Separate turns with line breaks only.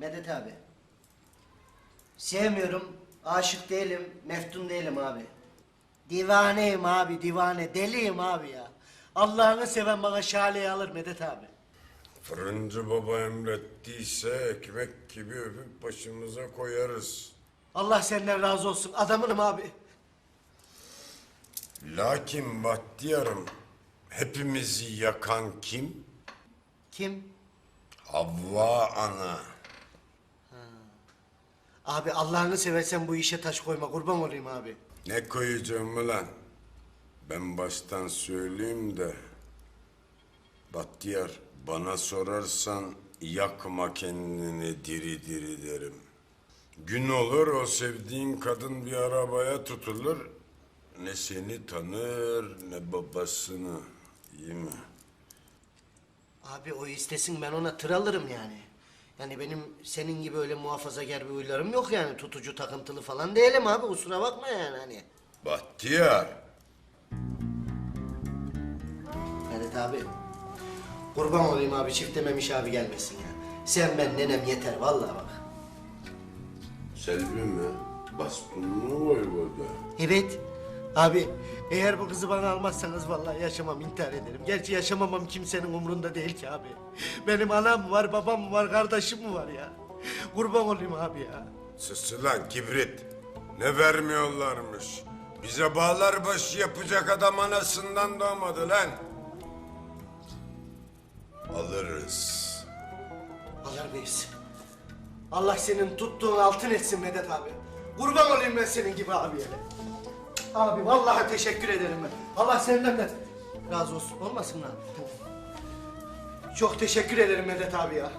Medet abi. Sevmiyorum, aşık değilim, meftun değilim abi. Divaneyim abi, divane, deliyim abi ya. Allah'ını seven bana şaleyi alır Medet abi.
Fırıncı baba emrettiyse ekmek gibi öpüp başımıza koyarız.
Allah senden razı olsun, adamınım abi.
Lakin Bahtiyar'ım hepimizi yakan kim?
Kim?
Havva ana.
Abi Allah'ını seversen bu işe taş koyma, kurban olayım abi.
Ne koyacağım ulan? Ben baştan söyleyeyim de. Bahtiyar bana sorarsan yakma kendini diri diri derim. Gün olur o sevdiğin kadın bir arabaya tutulur. Ne seni tanır ne babasını. İyi mi?
Abi o istesin ben ona tır alırım yani. Yani benim senin gibi öyle muhafazakar bir huylarım yok yani. Tutucu takıntılı falan değilim abi kusura bakma yani hani.
Bahtiyar.
Medet abi. Kurban olayım abi çift dememiş abi gelmesin ya. Sen ben nenem yeter vallahi bak.
Selvi mi? Bastonunu koy burada.
Evet. Abi eğer bu kızı bana almazsanız vallahi yaşamam intihar ederim. Gerçi yaşamamam kimsenin umrunda değil ki abi. Benim anam var, babam var, kardeşim var ya. Kurban olayım abi ya.
Sus lan kibrit. Ne vermiyorlarmış. Bize bağlar başı yapacak adam anasından doğmadı lan. Alırız.
Alır mıyız? Allah senin tuttuğun altın etsin Medet abi. Kurban olayım ben senin gibi abiye. Abi vallahi teşekkür ederim ben. Allah senden de razı olsun. Olmasın lan. Çok teşekkür ederim Medet abi ya.